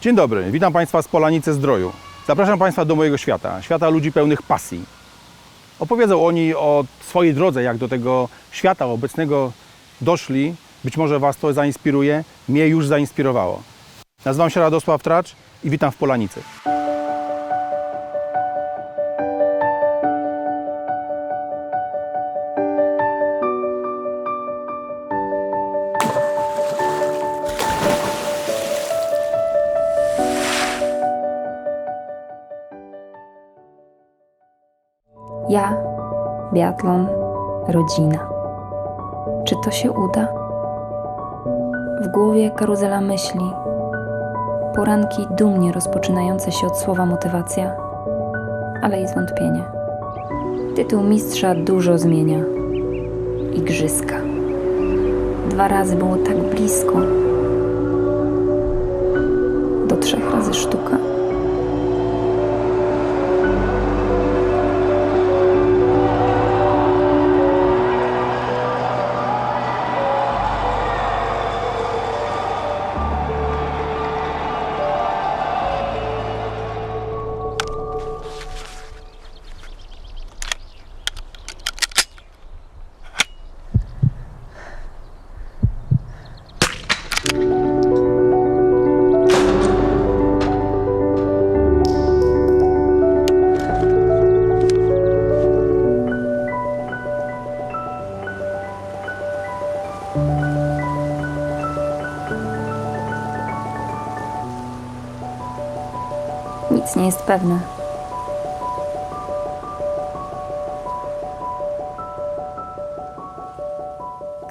Dzień dobry, witam Państwa z Polanicy Zdroju. Zapraszam Państwa do mojego świata, świata ludzi pełnych pasji. Opowiedzą oni o swojej drodze, jak do tego świata obecnego doszli. Być może Was to zainspiruje, mnie już zainspirowało. Nazywam się Radosław Tracz i witam w Polanicy. Ja, biatlon, rodzina. Czy to się uda? W głowie karuzela myśli. Poranki dumnie rozpoczynające się od słowa motywacja, ale i zwątpienie. Tytuł mistrza dużo zmienia. Igrzyska. Dwa razy było tak blisko. Pewne.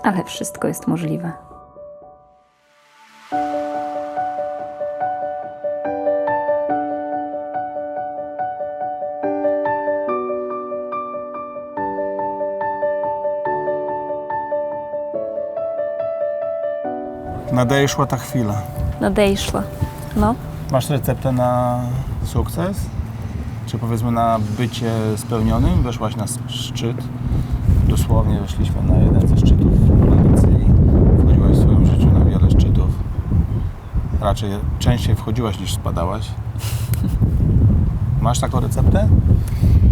Ale wszystko jest możliwe. Nadejszła ta chwila. Nadejszła. No, Masz receptę na sukces? Czy powiedzmy na bycie spełnionym? Weszłaś na szczyt. Dosłownie weszliśmy na jeden ze szczytów Polanicy i wchodziłaś w swoim życiu na wiele szczytów. Raczej częściej wchodziłaś niż spadałaś. Masz taką receptę?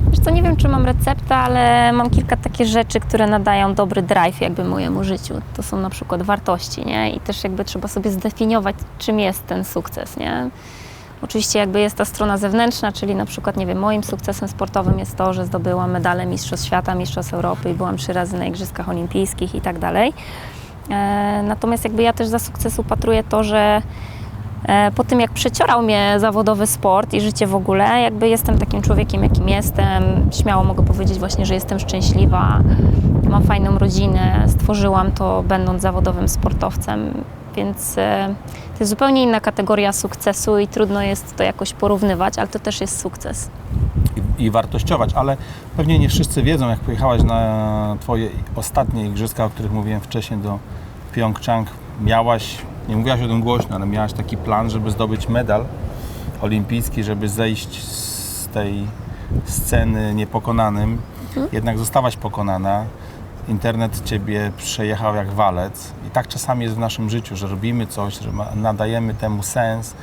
Wiesz co, nie wiem, czy mam receptę, ale mam kilka takie rzeczy, które nadają dobry drive jakby mojemu życiu. To są na przykład wartości, nie? I też jakby trzeba sobie zdefiniować, czym jest ten sukces, nie? Oczywiście jakby jest ta strona zewnętrzna, czyli na przykład, nie wiem, moim sukcesem sportowym jest to, że zdobyłam medale Mistrzostw Świata, Mistrzostw Europy i byłam trzy razy na Igrzyskach Olimpijskich i tak dalej. E, Natomiast jakby ja też za sukces upatruję to, że E, Po tym, jak przeciorał mnie zawodowy sport i życie w ogóle, jakby jestem takim człowiekiem, jakim jestem. Śmiało mogę powiedzieć właśnie, że jestem szczęśliwa, mam fajną rodzinę, stworzyłam to będąc zawodowym sportowcem, więc e, to jest zupełnie inna kategoria sukcesu i trudno jest to jakoś porównywać, ale to też jest sukces. i, i wartościować, ale pewnie nie wszyscy wiedzą, jak pojechałaś na Twoje ostatnie igrzyska, o których mówiłem wcześniej, do Pjongczang. Miałaś, nie mówiłaś o tym głośno, ale miałaś taki plan, żeby zdobyć medal olimpijski, żeby zejść z tej sceny niepokonanym. Jednak zostałaś pokonana. Internet Ciebie przejechał jak walec. I tak czasami jest w naszym życiu, że robimy coś, że nadajemy temu sens.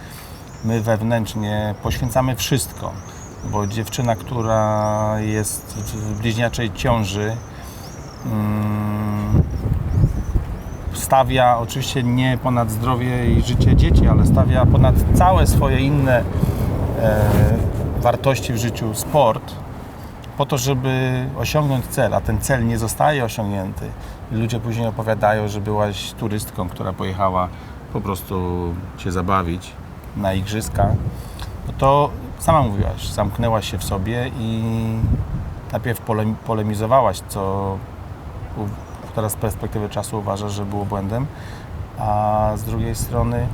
My wewnętrznie poświęcamy wszystko bo dziewczyna, która jest w bliźniaczej ciąży, mm, stawia oczywiście nie ponad zdrowie i życie dzieci, ale stawia ponad całe swoje inne e, wartości w życiu sport, po to, żeby osiągnąć cel, a ten cel nie zostaje osiągnięty. Ludzie później opowiadają, że byłaś turystką, która pojechała po prostu się zabawić na igrzyska, no to sama mówiłaś, zamknęłaś się w sobie i najpierw polem, polemizowałaś, co teraz z perspektywy czasu uważasz, że było błędem, a z drugiej strony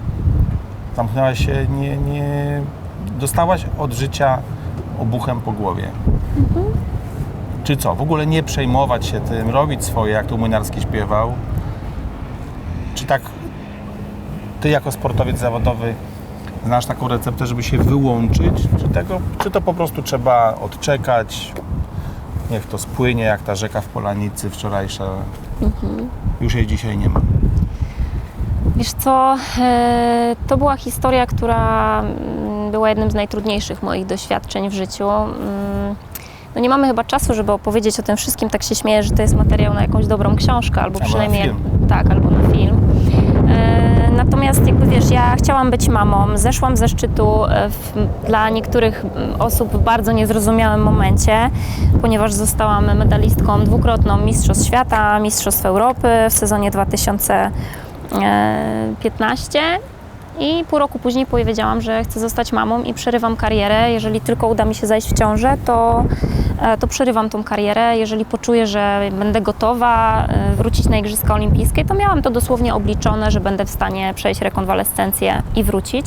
zamknęłaś się, nie, nie dostałaś od życia obuchem po głowie. Czy co? W ogóle nie przejmować się tym, robić swoje, jak tu Młynarski śpiewał? Czy tak ty jako sportowiec zawodowy znasz taką receptę, żeby się wyłączyć? Czy, tego, czy to po prostu trzeba odczekać? Niech to spłynie jak ta rzeka w Polanicy wczorajsza. Już jej dzisiaj nie ma. Wiesz co, e, to była historia, która była jednym z najtrudniejszych moich doświadczeń w życiu. Mm, No nie mamy chyba czasu, żeby opowiedzieć o tym wszystkim. Tak się śmieję, że to jest materiał na jakąś dobrą książkę, albo na przynajmniej tak, albo na film. E, Natomiast jakby wiesz, ja chciałam być mamą, zeszłam ze szczytu e, w, dla niektórych mm, osób w bardzo niezrozumiałym momencie, ponieważ zostałam medalistką dwukrotną Mistrzostw Świata, Mistrzostw Europy w sezonie 2015 i pół roku później powiedziałam, że chcę zostać mamą i przerywam karierę. Jeżeli tylko uda mi się zajść w ciążę, to, e, to przerywam tą karierę. Jeżeli poczuję, że będę gotowa e, wrócić na Igrzyska Olimpijskie, to miałam to dosłownie obliczone, że będę w stanie przejść rekonwalescencję i wrócić.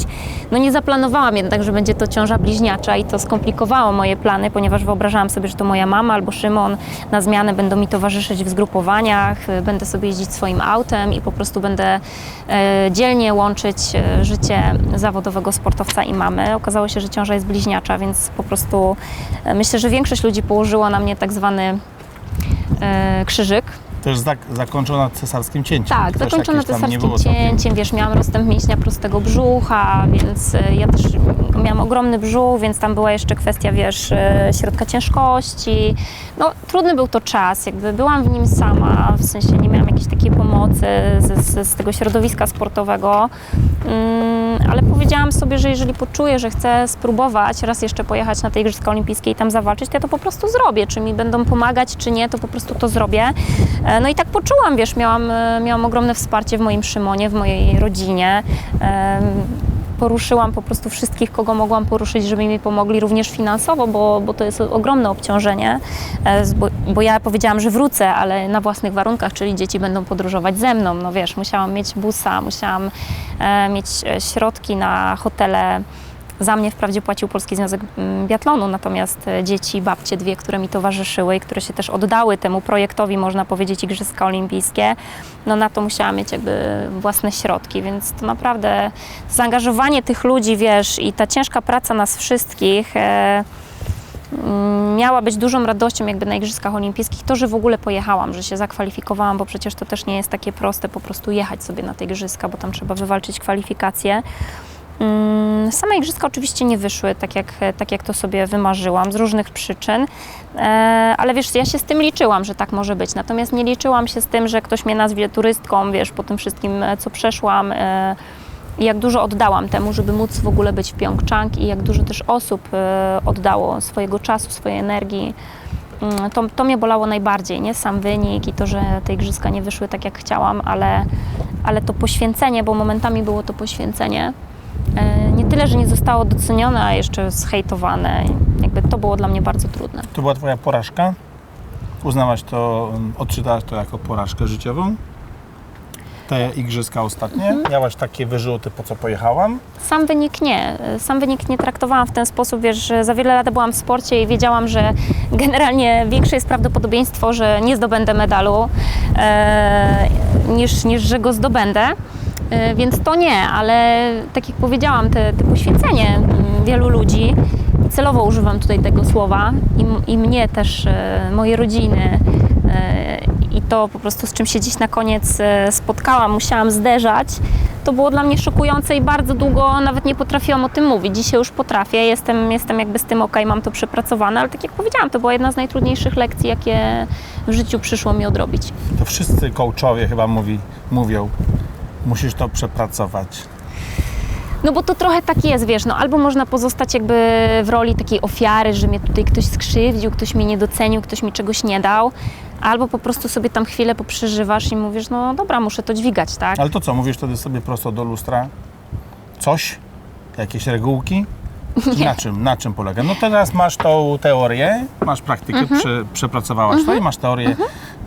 No nie zaplanowałam jednak, że będzie to ciąża bliźniacza i to skomplikowało moje plany, ponieważ wyobrażałam sobie, że to moja mama albo Szymon na zmianę będą mi towarzyszyć w zgrupowaniach, e, będę sobie jeździć swoim autem i po prostu będę dzielnie łączyć życie zawodowego sportowca i mamy. Okazało się, że ciąża jest bliźniacza, więc po prostu e, myślę, że większość ludzi położyła na mnie tak zwany e, krzyżyk. Też zak- zakończona cesarskim cięciem. Tak, też zakończona cesarskim cięciem, wiesz, miałam rozstęp mięśnia prostego brzucha, więc e, ja też miałam ogromny brzuch, więc tam była jeszcze kwestia, wiesz, e, środka ciężkości. No, trudny był to czas, jakby byłam w nim sama, w sensie nie miałam jakiejś takiej pomocy z, z, z tego środowiska sportowego, ale powiedziałam sobie, że jeżeli poczuję, że chcę spróbować raz jeszcze pojechać na te Igrzyska Olimpijskie i tam zawalczyć, to ja to po prostu zrobię. Czy mi będą pomagać, czy nie, to po prostu to zrobię. E, No i tak poczułam, wiesz, miałam, e, miałam ogromne wsparcie w moim Szymonie, w mojej rodzinie. Poruszyłam po prostu wszystkich, kogo mogłam poruszyć, żeby mi pomogli również finansowo, bo, bo to jest ogromne obciążenie, e, bo, bo ja powiedziałam, że wrócę, ale na własnych warunkach, czyli dzieci będą podróżować ze mną. No wiesz, musiałam mieć busa, musiałam e, mieć e, środki na hotele. Za mnie wprawdzie płacił Polski Związek mm, Biatlonu, natomiast e, dzieci, babcie dwie, które mi towarzyszyły i które się też oddały temu projektowi, można powiedzieć, Igrzyska Olimpijskie, no na to musiałam mieć jakby własne środki, więc to naprawdę zaangażowanie tych ludzi, wiesz, i ta ciężka praca nas wszystkich e, mm, miała być dużą radością jakby na Igrzyskach Olimpijskich. To, że w ogóle pojechałam, że się zakwalifikowałam, bo przecież to też nie jest takie proste po prostu jechać sobie na te Igrzyska, bo tam trzeba wywalczyć kwalifikacje. Mm, Same igrzyska oczywiście nie wyszły tak jak, tak, jak to sobie wymarzyłam z różnych przyczyn, e, ale wiesz, ja się z tym liczyłam, że tak może być. Natomiast nie liczyłam się z tym, że ktoś mnie nazwie turystką, wiesz, po tym wszystkim, e, co przeszłam. e, jak dużo oddałam temu, żeby móc w ogóle być w Pjongczang i jak dużo też osób oddało swojego czasu, swojej energii. Mm, To, to mnie bolało najbardziej, nie sam wynik i to, że te igrzyska nie wyszły tak jak chciałam, ale, ale to poświęcenie, bo momentami było to poświęcenie, nie tyle, że nie zostało docenione, a jeszcze zhejtowane. Jakby to było dla mnie bardzo trudne. To była Twoja porażka? Uznałaś to, um, odczytałaś to jako porażkę życiową? Te igrzyska ostatnie? Mhm. Miałaś takie wyrzuty, po co pojechałam? Sam wynik nie. Sam wynik nie traktowałam w ten sposób, wiesz, że za wiele lat byłam w sporcie i wiedziałam, że generalnie większe jest prawdopodobieństwo, że nie zdobędę medalu, e, niż, niż że go zdobędę. E, więc to nie, ale tak jak powiedziałam, te, te poświęcenie mm, wielu ludzi, celowo używam tutaj tego słowa i, i mnie też, e, mojej rodziny e, i to po prostu z czym się dziś na koniec spotkałam, musiałam zderzać, to było dla mnie szokujące i bardzo długo nawet nie potrafiłam o tym mówić. Dzisiaj już potrafię, jestem, jestem jakby z tym ok, mam to przepracowane, ale tak jak powiedziałam, to była jedna z najtrudniejszych lekcji, jakie w życiu przyszło mi odrobić. To wszyscy coachowie chyba mówi, mówią, musisz to przepracować. No bo to trochę tak jest, wiesz, no albo można pozostać jakby w roli takiej ofiary, że mnie tutaj ktoś skrzywdził, ktoś mnie nie docenił, ktoś mi czegoś nie dał, albo po prostu sobie tam chwilę poprzeżywasz i mówisz, no dobra, muszę to dźwigać, tak? Ale to co, mówisz wtedy sobie prosto do lustra? Coś? Jakieś regułki? Na czym, na czym polega? No teraz masz tą teorię, masz praktykę, Mhm. prze, przepracowałaś to i masz teorię,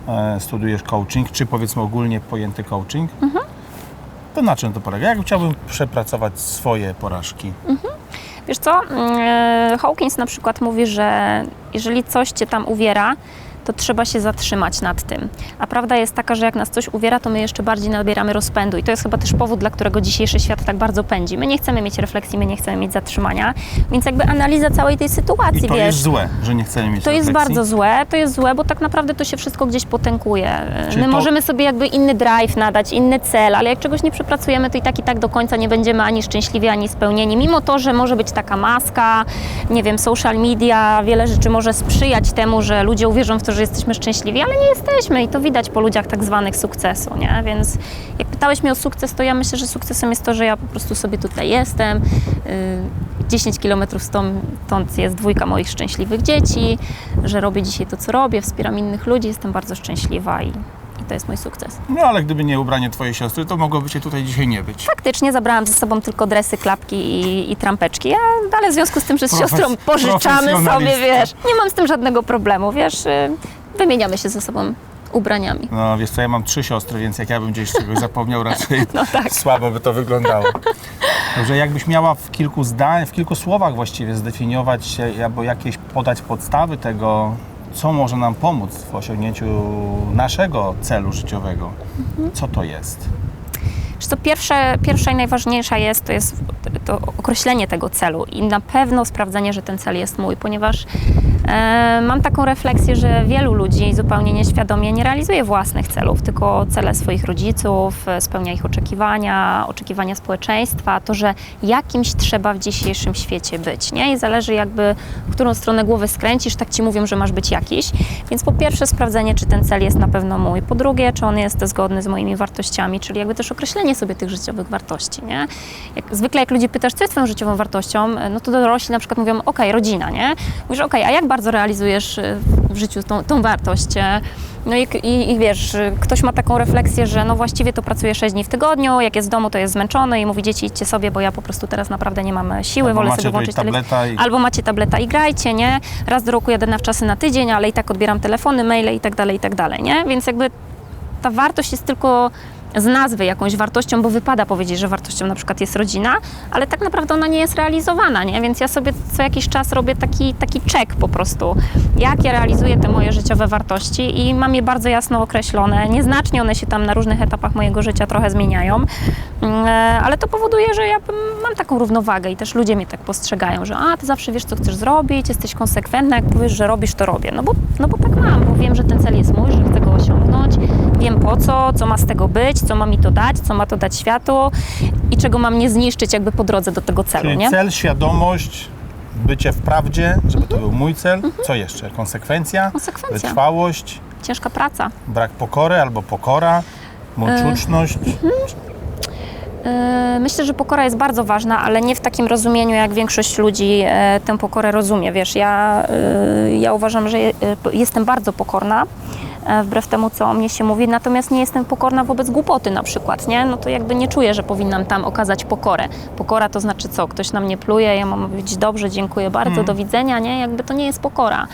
e, studiujesz coaching, czy powiedzmy ogólnie pojęty coaching. Mhm. To na czym to polega? Jak chciałbym przepracować swoje porażki? Wiesz co, mm, Hawkins na przykład mówi, że jeżeli coś cię tam uwiera, to trzeba się zatrzymać nad tym. A prawda jest taka, że jak nas coś uwiera, to my jeszcze bardziej nabieramy rozpędu. I to jest chyba też powód, dla którego dzisiejszy świat tak bardzo pędzi. My nie chcemy mieć refleksji, my nie chcemy mieć zatrzymania. Więc jakby analiza całej tej sytuacji, I to wiesz. jest złe, że nie chcemy mieć To jest refleksji. bardzo złe, to jest złe, bo tak naprawdę to się wszystko gdzieś potękuje. Czyli My to- możemy sobie jakby inny drive nadać, inny cel, ale jak czegoś nie przepracujemy, to i tak i tak do końca nie będziemy ani szczęśliwi, ani spełnieni. Mimo to, że może być taka maska, nie wiem, social media, wiele rzeczy może sprzyjać temu, że ludzie uwierzą w to, że jesteśmy szczęśliwi, ale nie jesteśmy i to widać po ludziach tak zwanych sukcesu, nie? Więc jak pytałeś mnie o sukces, to ja myślę, że sukcesem jest to, że ja po prostu sobie tutaj jestem. Yy, 10 kilometrów stąd jest dwójka moich szczęśliwych dzieci, że robię dzisiaj to, co robię, wspieram innych ludzi, jestem bardzo szczęśliwa i to jest mój sukces. No ale gdyby nie ubranie twojej siostry, to mogłoby cię tutaj dzisiaj nie być. Faktycznie zabrałam ze sobą tylko dresy, klapki i, i trampeczki, a, ale w związku z tym, że z Profes- siostrą pożyczamy sobie, wiesz, nie mam z tym żadnego problemu, wiesz, y, wymieniamy się ze sobą ubraniami. No wiesz co, ja mam trzy siostry, więc jak ja bym gdzieś czegoś zapomniał, raczej No tak. słabo by to wyglądało. Dobrze, jakbyś miała w kilku zdań, w kilku słowach właściwie zdefiniować e, albo jakieś podać podstawy tego, co może nam pomóc w osiągnięciu naszego celu życiowego, co to jest? Wiesz co, pierwsze, pierwsza i najważniejsza jest, to jest to określenie tego celu i na pewno sprawdzenie, że ten cel jest mój, ponieważ e, mam taką refleksję, że wielu ludzi zupełnie nieświadomie nie realizuje własnych celów, tylko cele swoich rodziców, e, spełnia ich oczekiwania, oczekiwania społeczeństwa, to, że jakimś trzeba w dzisiejszym świecie być, nie? I zależy jakby, w którą stronę głowy skręcisz, tak ci mówią, że masz być jakiś. Więc po pierwsze sprawdzenie, czy ten cel jest na pewno mój. Po drugie, czy on jest zgodny z moimi wartościami, czyli jakby też określenie sobie tych życiowych wartości, nie? Jak, zwykle jak ludzi pytasz, co jest twoją życiową wartością, no to dorośli na przykład mówią, okej, rodzina, nie? Mówisz, okej, a jak bardzo realizujesz y, w życiu tą, tą wartość? e? No i, i, i wiesz, ktoś ma taką refleksję, że no właściwie to pracuje 6 dni w tygodniu, jak jest w domu, to jest zmęczony i mówi, dzieci idźcie sobie, bo ja po prostu teraz naprawdę nie mam siły, Albo wolę sobie włączyć tableta i Albo macie tableta i grajcie, nie? Raz do roku jadę na wczasy na tydzień, ale i tak odbieram telefony, maile i tak dalej, i tak dalej, nie? Więc jakby ta wartość jest tylko z nazwy jakąś wartością, bo wypada powiedzieć, że wartością na przykład jest rodzina, ale tak naprawdę ona nie jest realizowana, nie? Więc ja sobie co jakiś czas robię taki, taki check po prostu, jak ja realizuję te moje życiowe wartości i mam je bardzo jasno określone. Nieznacznie one się tam na różnych etapach mojego życia trochę zmieniają, Mm, e, ale to powoduje, że ja mam taką równowagę i też ludzie mnie tak postrzegają, że a, ty zawsze wiesz, co chcesz zrobić, jesteś konsekwentna, jak powiesz, że robisz, to robię. No bo, no bo tak mam, bo wiem, że ten cel jest mój, że chcę go osiągnąć, wiem po co, co ma z tego być, co ma mi to dać, co ma to dać światu i czego mam nie zniszczyć jakby po drodze do tego celu, Czyli nie? cel, świadomość, bycie w prawdzie, żeby to był mój cel. Co jeszcze? Konsekwencja, Konsekwencja. wytrwałość, Ciężka praca. brak pokory albo pokora, mączuczność. Yy, Myślę, że pokora jest bardzo ważna, ale nie w takim rozumieniu, jak większość ludzi e, tę pokorę rozumie. Wiesz, ja, yy, ja uważam, że je- jestem bardzo pokorna, wbrew temu, co o mnie się mówi, natomiast nie jestem pokorna wobec głupoty na przykład, nie? No to jakby nie czuję, że powinnam tam okazać pokorę. Pokora to znaczy co? Ktoś na mnie pluje, ja mam mówić dobrze, dziękuję bardzo, do widzenia, nie? Jakby to nie jest pokora.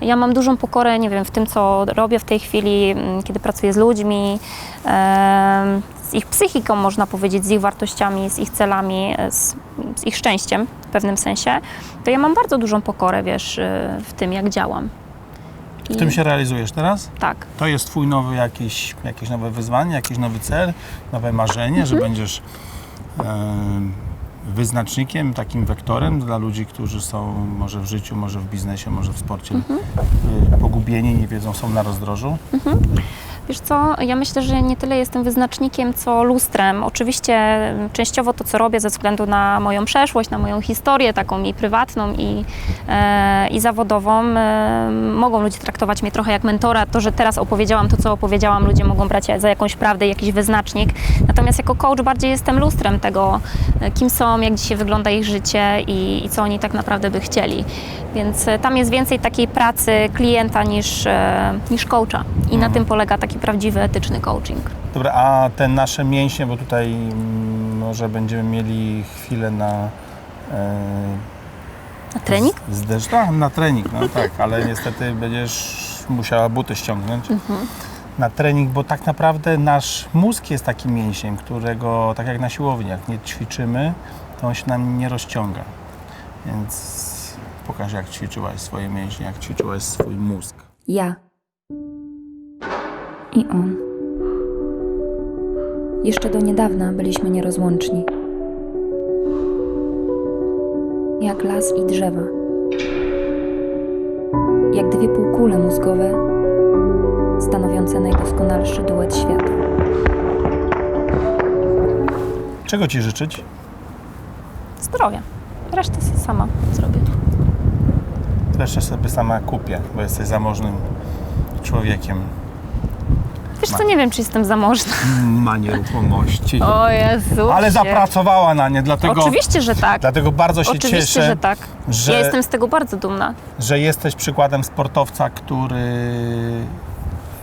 Ja mam dużą pokorę, nie wiem, w tym, co robię w tej chwili, mm, kiedy pracuję z ludźmi, z ich psychiką, można powiedzieć, z ich wartościami, z ich celami, e, z, z ich szczęściem w pewnym sensie, to ja mam bardzo dużą pokorę, wiesz, e, w tym, jak działam. W tym się realizujesz teraz? Tak. To jest twój nowy jakiś, jakieś nowe wyzwanie, jakiś nowy cel, nowe marzenie, że będziesz em, wyznacznikiem, takim wektorem dla ludzi, którzy są może w życiu, może w biznesie, może w sporcie y, pogubieni, nie wiedzą, są na rozdrożu. Wiesz co, ja myślę, że nie tyle jestem wyznacznikiem, co lustrem. Oczywiście m, częściowo to, co robię ze względu na moją przeszłość, na moją historię, taką i prywatną, i, e, i zawodową, e, mogą ludzie traktować mnie trochę jak mentora. To, że teraz opowiedziałam to, co opowiedziałam, ludzie mogą brać za jakąś prawdę, jakiś wyznacznik. Natomiast jako coach bardziej jestem lustrem tego, e, kim są, jak dzisiaj wygląda ich życie i, i co oni tak naprawdę by chcieli. Więc e, tam jest więcej takiej pracy klienta niż, e, niż coacha. I na tym polega taki prawdziwy, etyczny coaching. Dobra, a te nasze mięśnie, bo tutaj mm, może będziemy mieli chwilę na e, Na trening? Zderz, tak, na trening, no tak, ale niestety będziesz musiała buty ściągnąć. Na trening, bo tak naprawdę nasz mózg jest takim mięsiem, którego tak jak na siłowni, jak nie ćwiczymy, to on się nam nie rozciąga. Więc pokaż jak ćwiczyłaś swoje mięśnie, jak ćwiczyłaś swój mózg. Ja i on. Jeszcze do niedawna byliśmy nierozłączni. Jak las i drzewa. Jak dwie półkule mózgowe stanowiące najdoskonalszy duet świata. Czego Ci życzyć? Zdrowia. Resztę sobie sama zrobię. Resztę sobie sama kupię, bo jesteś zamożnym człowiekiem. Wiesz co, nie wiem, czy jestem zamożna. Ma nieruchomości. O Jezu. Ale zapracowała na nie, dlatego, Oczywiście, że tak. dlatego bardzo się Oczywiście, cieszę, że tak. że- Ja jestem z tego bardzo dumna. że jesteś przykładem sportowca, który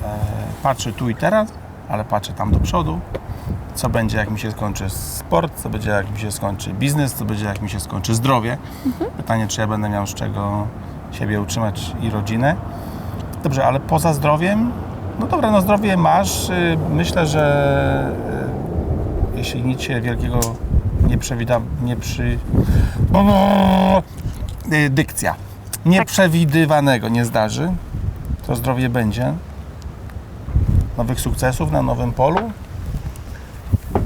e, patrzy tu i teraz, ale patrzy tam do przodu. Co będzie, jak mi się skończy sport, co będzie, jak mi się skończy biznes, co będzie, jak mi się skończy zdrowie. Pytanie, czy ja będę miał z czego siebie utrzymać i rodzinę. Dobrze, ale poza zdrowiem, no dobra, no zdrowie masz. Y, Myślę, że y, jeśli nic się wielkiego nie przewida, nie przy... Y, Dykcja. Nieprzewidywanego nie zdarzy, to zdrowie będzie. Nowych sukcesów na nowym polu.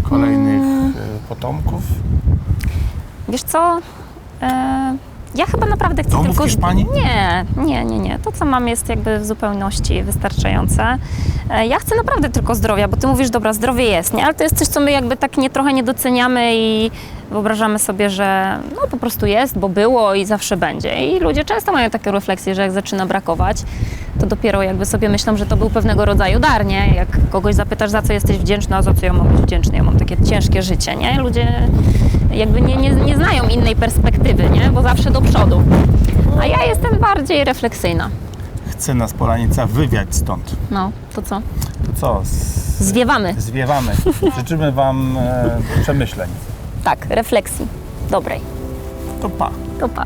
Kolejnych y, potomków. Wiesz co? E, ja chyba naprawdę chcę Domu w tylko... Hiszpanii? Nie, nie, nie, nie. To, co mam, jest jakby w zupełności wystarczające. E, ja chcę naprawdę tylko zdrowia, bo ty mówisz, dobra, zdrowie jest, nie? Ale to jest coś, co my jakby tak nie, trochę nie doceniamy i wyobrażamy sobie, że no po prostu jest, bo było i zawsze będzie. I ludzie często mają takie refleksje, że jak zaczyna brakować, to dopiero jakby sobie myślą, że to był pewnego rodzaju dar, nie? Jak kogoś zapytasz, za co jesteś wdzięczny, a za co ja mam być wdzięczny, ja mam takie ciężkie życie, nie? Ludzie jakby nie, nie, nie znają innej perspektywy, nie? Bo zawsze do przodu. A ja jestem bardziej refleksyjna. Chce nas Polanica wywiać stąd. No, to co? To co? Z- Zwiewamy. Zwiewamy. Życzymy Wam e, przemyśleń. Tak, refleksji. Dobrej. To pa. To pa.